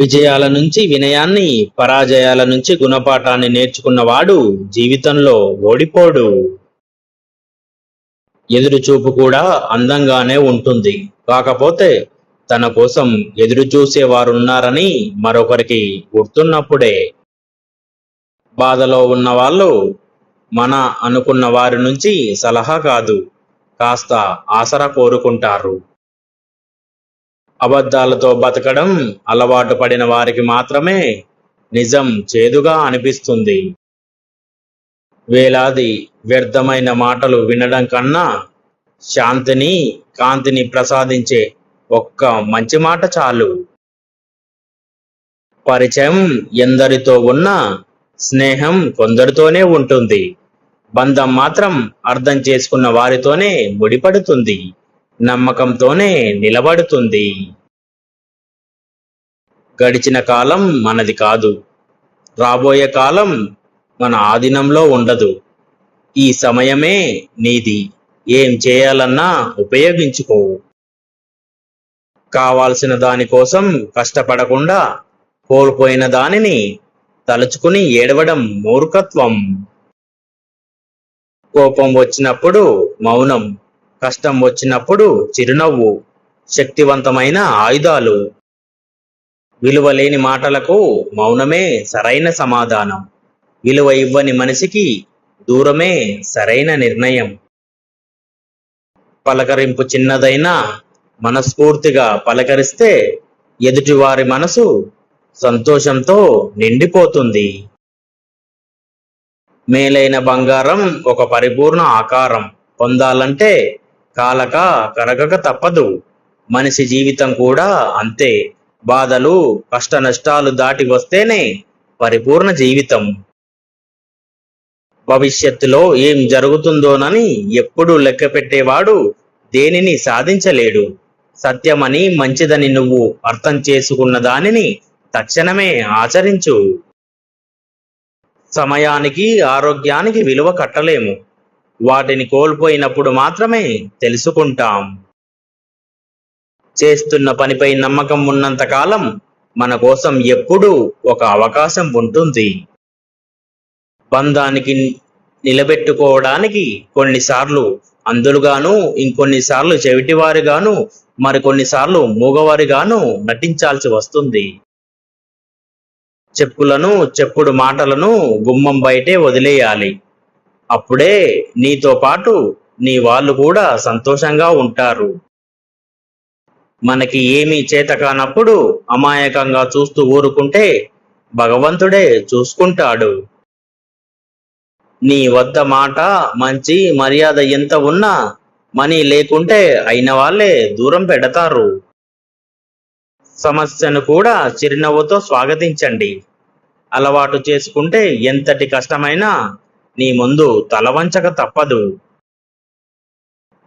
విజయాల నుంచి వినయాన్ని పరాజయాల నుంచి గుణపాఠాన్ని నేర్చుకున్నవాడు జీవితంలో ఓడిపోడు. ఎదురుచూపు కూడా అందంగానే ఉంటుంది. కాకపోతే తన కోసం ఎదురు చూసేవారున్నారని మరొకరికి గుర్తున్నప్పుడే. బాధలో ఉన్న వాళ్ళు మన అనుకున్న వారి నుంచి సలహా కాదు కాస్త ఆసరా కోరుకుంటారు. అబద్ధాలతో బతకడం అలవాటు పడిన వారికి మాత్రమే నిజం చేదుగా అనిపిస్తుంది. వేలాది వ్యర్థమైన మాటలు వినడం కన్నా శాంతిని కాంతిని ప్రసాదించే ఒక్క మంచి మాట చాలు. పరిచయం ఎందరితో ఉన్నా స్నేహం కొందరితోనే ఉంటుంది. బంధం మాత్రం అర్థం చేసుకున్న వారితోనే ముడిపడుతుంది. నమ్మకంతోనే నిలబడుతుంది. గడిచిన కాలం మనది కాదు. రాబోయే కాలం మన ఆధీనంలో ఉండదు. ఈ సమయమే నీది. ఏం చేయాలన్నా ఉపయోగించుకో. కావాల్సిన దానికోసం కష్టపడకుండా కోల్పోయిన దానిని తలుచుకుని ఏడవడం మూర్ఖత్వం. కోపం వచ్చినప్పుడు మౌనం. కష్టం వచ్చినప్పుడు చిరునవ్వు శక్తివంతమైన ఆయుధాలు. విలువలేని మాటలకు మౌనమే సరైన సమాధానం. విలువ ఇవ్వని మనిషికి దూరమే సరైన నిర్ణయం. పలకరింపు చిన్నదైనా మనస్ఫూర్తిగా పలకరిస్తే ఎదుటివారి మనసు సంతోషంతో నిండిపోతుంది. మేలైన బంగారం ఒక పరిపూర్ణ ఆకారం. పొందాలంటే కాలక కరగక తప్పదు. మనిషి జీవితం కూడా అంతే. బాధలు కష్ట నష్టాలు దాటి వస్తేనే పరిపూర్ణ జీవితం. భవిష్యత్తులో ఏం జరుగుతుందోనని ఎప్పుడు లెక్క పెట్టేవాడు దేనిని సాధించలేడు. సత్యమని మంచిదని నువ్వు అర్థం చేసుకున్న దానిని తక్షణమే ఆచరించు. సమయానికి ఆరోగ్యానికి విలువ కట్టలేము. వాటిని కోల్పోయినప్పుడు మాత్రమే తెలుసుకుంటాం. చేస్తున్న పనిపై నమ్మకం ఉన్నంతకాలం మన కోసం ఎప్పుడూ ఒక అవకాశం ఉంటుంది. బంధానికి నిలబెట్టుకోవడానికి కొన్నిసార్లు అందులుగాను ఇంకొన్నిసార్లు చెవిటివారిగాను మరికొన్నిసార్లు మూగవారిగాను నటించాల్సి వస్తుంది. చెప్పులను చెప్పుడు మాటలను గుమ్మం బయటే వదిలేయాలి. అప్పుడే నీతో పాటు నీ వాళ్ళు కూడా సంతోషంగా ఉంటారు. మనకి ఏమీ చేత కానప్పుడు అమాయకంగా చూస్తూ ఊరుకుంటే భగవంతుడే చూసుకుంటాడు. నీ వద్ద మాట మంచి మర్యాద ఎంత ఉన్నా మనీ లేకుంటే అయిన వాళ్ళే దూరం పెడతారు. సమస్యను కూడా చిరునవ్వుతో స్వాగతించండి. అలవాటు చేసుకుంటే ఎంతటి కష్టమైనా నీ ముందు తలవంచక తప్పదు.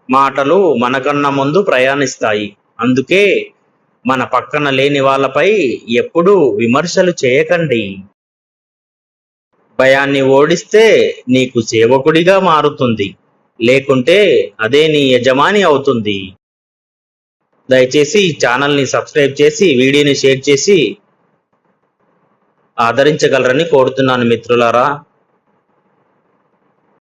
మాటలు మనకన్నా ముందు ప్రయాణిస్తాయి. అందుకే మన పక్కన లేని వాళ్ళపై ఎప్పుడూ విమర్శలు చేయకండి. భయాన్ని ఓడిస్తే నీకు సేవకుడిగా మారుతుంది. లేకుంటే అదే నీ యజమాని అవుతుంది. దయచేసి ఛానల్ని సబ్స్క్రైబ్ చేసి వీడియోని షేర్ చేసి ఆదరించగలరని కోరుతున్నాను మిత్రులారా.